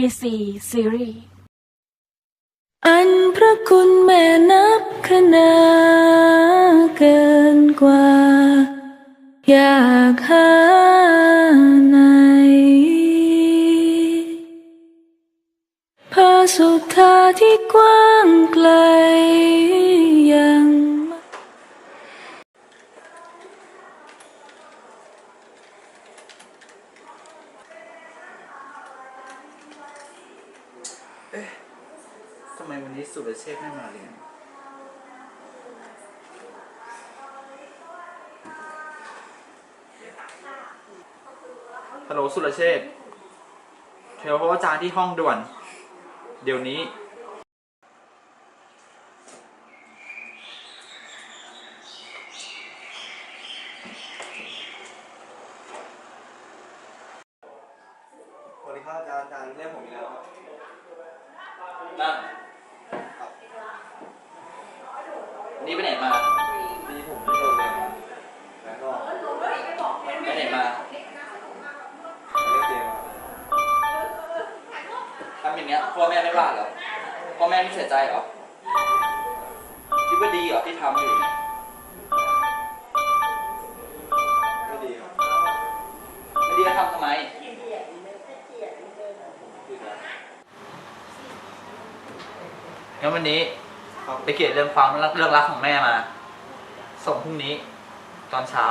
BBC Series อันพระคุณแม่นับคณาเกินกว่า อยากหาไหนพระสุธาที่กว้างไกลยัง ทำไมวันนี้สุรเชษฐ์ไม่มาเรียน ฮัลโหลสุรเชษฐ์เทลพบอาจารย์ที่ห้องด่วน เดี๋ยวนี้ สวัสดีครับอาจารย์อาจารย์เรียกผมอีกแล้วครับ นั่งนี่ไปไหนมา ไม่เสียใจเหรอ คิดว่าดีเหรอที่ทำอยู่ไม่ดีครับไม่ดีแล้วทำทำไมผิดแล้วงั้นวันนี้ครับไปเขียนเรื่องความรักเรื่องรักของแม่มา ส่งพรุ่งนี้ ตอนเช้า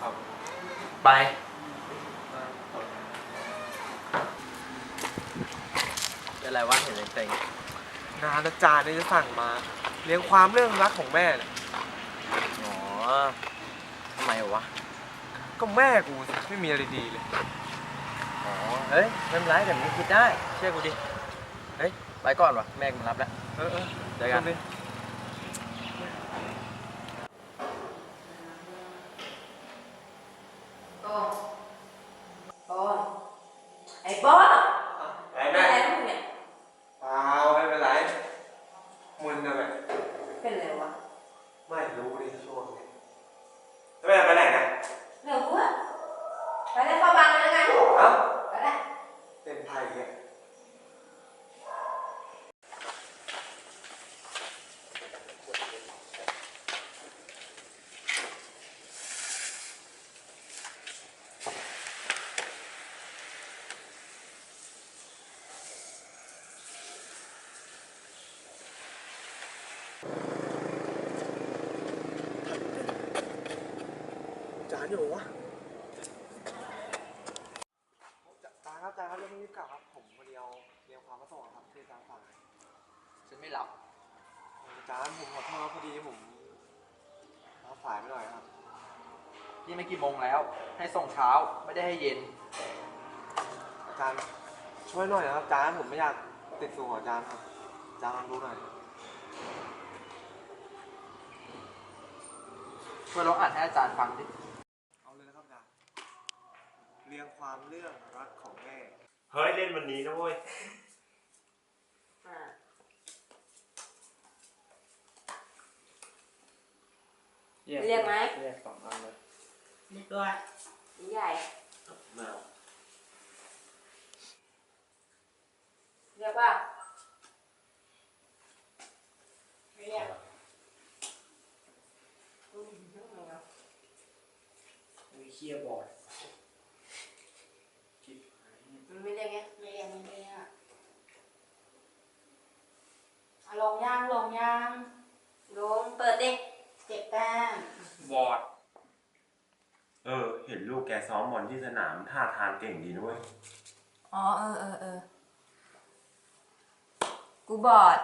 ครับไปเป็นไรวะเห็นเต็ง งานอาจารย์นี่จะสั่งมาเรียงความเรื่องรักของแม่เนี่ยๆอ๋อทำไมวะ ก็แม่กูสิไม่มีอะไรดีเลย อ๋อ เฮ้ยไม่เป็นไรแต่มึงคิดได้ เชื่อกูดิ เฮ้ย ไปก่อนวะแม่กูมารับแล้ว เออเออเจอกัน ดิบอลไอ้บอลไหน เป็น แม่ อะไรของมึงเนี่ย เปล่าไม่เป็นไรมึนนะแม่ เป็นอะไรวะ ไม่รู้ดิช่วงนี้แม่ไปไหนนะ เรื่องกูอะไปได้เข้าบ้านเลยแล้วกัน เอ้า ไปได้ เป็นไทยเนี่ย จานอยู่วะจานครับจานครับเรื่องนี้กลับครับผมพอดีเอาเรียงความมาส่งครับที่จานฝากฉันไม่รับอาจารย์ผมขอโทษครับพอดีผมมาสายไปหน่อยครับนี่ไม่กี่โมงแล้ว ให้ส่งเช้าไม่ได้ให้เย็น อาจารย์ช่วยหน่อยนะครับอาจารย์ผมไม่อยากติดสูงอาจารย์ครับอาจารย์ลองดูหน่อย ช่วยลองอ่านให้อาจารย์ฟังดิ เอาเลยนะครับอาจารย์เรียงความเรื่องรักของแม่ เฮ้ยเล่นวันนี้นะเว้ยอ่าเรียกไหม เรียกสองอันเลยเรียกด้วยใหญ่ แมวเรียกว่าไม่เรียกอืมทำไมวะ มี เคียบอร์ดมันไม่เรียกไงไม่เรียกไม่เรียกอะลงย่างลงย่างลงเปิดดิเจ็บแต้มบอร์ดเออ เห็นลูกแกซ้อมบอลที่สนามท่าทางเก่งดีด้วยอ๋อเออเออเออกูบอด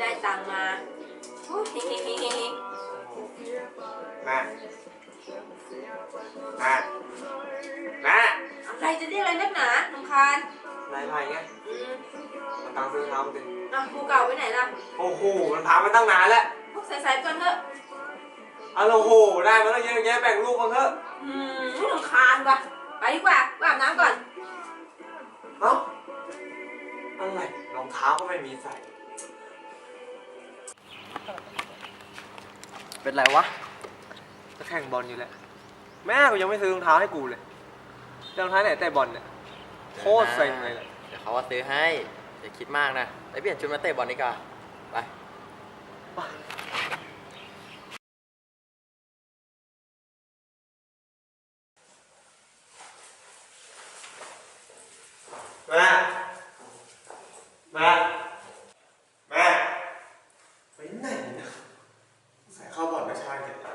ได้ตังมาโอ้ฮ้ฮ้ฮ้ฮ้มามามาอะไรจะได้อะไรนักหนาลำคาญลายลายไงอืมมันตังซื้อเน้ำสิอะครูเก่าไปไหนล่ะโอ้โหมันพามาตั้งนานแล้วพวกใสายๆเพื่นเถอะเอาโอ้โหได้มาแล้วเยอะแยะแบ่งลูกมันเถอะอืมลำคาญว่ะไปดีกว่าว่าอาบน้ำก่อนเอ้าอะไรรองเท้าก็ไม่มีใส่ เป็นไรวะ จะแข่งบอลอยู่แล้ว แม่กูยังไม่ซื้อรองเท้าให้กูเลยรองเท้าไหนแต่บอลเนี่ยโคตรเซ็งเลยแหละ เดี๋ยวเขาว่าซื้อให้ อย่าคิดมากนะ ไปเปลี่ยนชุดมาเตะบอลดีกว่า ไป แม่แม่แม่ไปไหนนะใส่เข้าบอลไม่ใช่เนี่ยเอ้า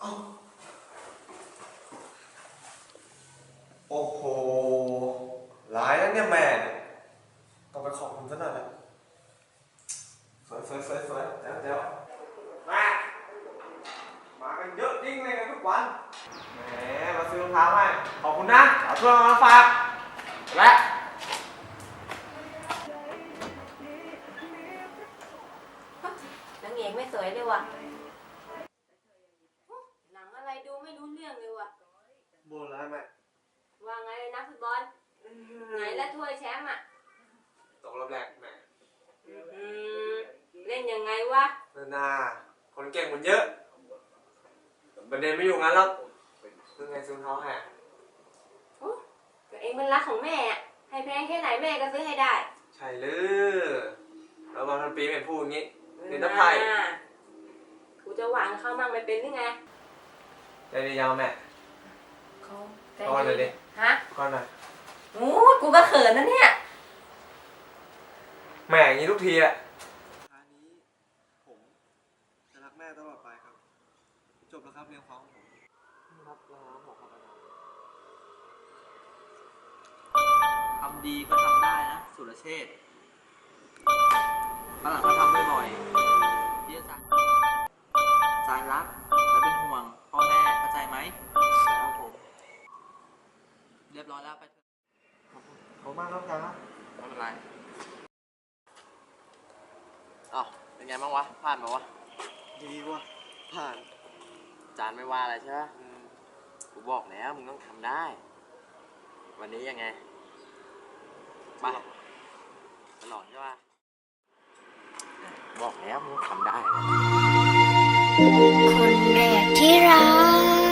โอ้โหร้ายแล้วเนี่ยแม่เนี่ยต้องไปขอบคุณซะหน่อยแหละสวยสวยสวยสวยเดี๋ยวเดี๋ยวแม่มากันเยอะจริงเลยกันทุกวัน แหม มาซื้อรองเท้าให้ ขอบคุณนะเอาถ้วยมาฝาก และนางเอกไม่สวยเลยว่ะหนังอะไรดูไม่รู้เรื่องเลยว่ะ โบราณแม่ว่าไงเลยนักฟุตบอลไหนละถ้วยแชมป์อะตกรอบแรกแม่อืมเล่นยังไงวะนานาคนเก่งมันเยอะประเด็นไม่อยู่งั้นแล้วคือไงซื้อรองเท้าให้ก็เองเป็นรักของแม่อะให้แพงแค่ไหนแม่ก็ซื้อให้ได้ ใช่เลยแล้วมาทันปีไม่เห็นพูดอย่างงี้เน้นตะไคร่อ่ากูจะหวานเข้ามั่งไม่เป็นหรือไงใจดียาวแม่ เขาใจเอาหน่อยดิฮะก้อนหน่อยโอ้ยกูก็เขินนะเนี่ยแม่อย่างนี้ทุกทีแหละท้ายนี้ผมจะรักแม่ตลอดไปครับ จบแล้วครับเรียงความของผมรับแล้วผมขอบคุณทำดีก็ทำได้นะ สุรเชษฐ์วันหลังก็ทำบ่อยๆที่อาจารย์อาจารย์รักและเป็นห่วงพ่อแม่เข้าใจไหมครับผมเรียบร้อยแล้วไปเถอะขอบคุณมากครับอาจารย์นะไม่เป็นไรอ้าวเป็นไงบ้างวะ ผ่านมาวะ ดีว่ะผ่าน จานไม่ว่าอะไรใช่ปะอืมกูบอกแล้วมึงต้องทำได้ วันนี้ยังไงไปตลอดใช่ปะบอกแล้วมึงต้องทำได้ คนแรกที่รัก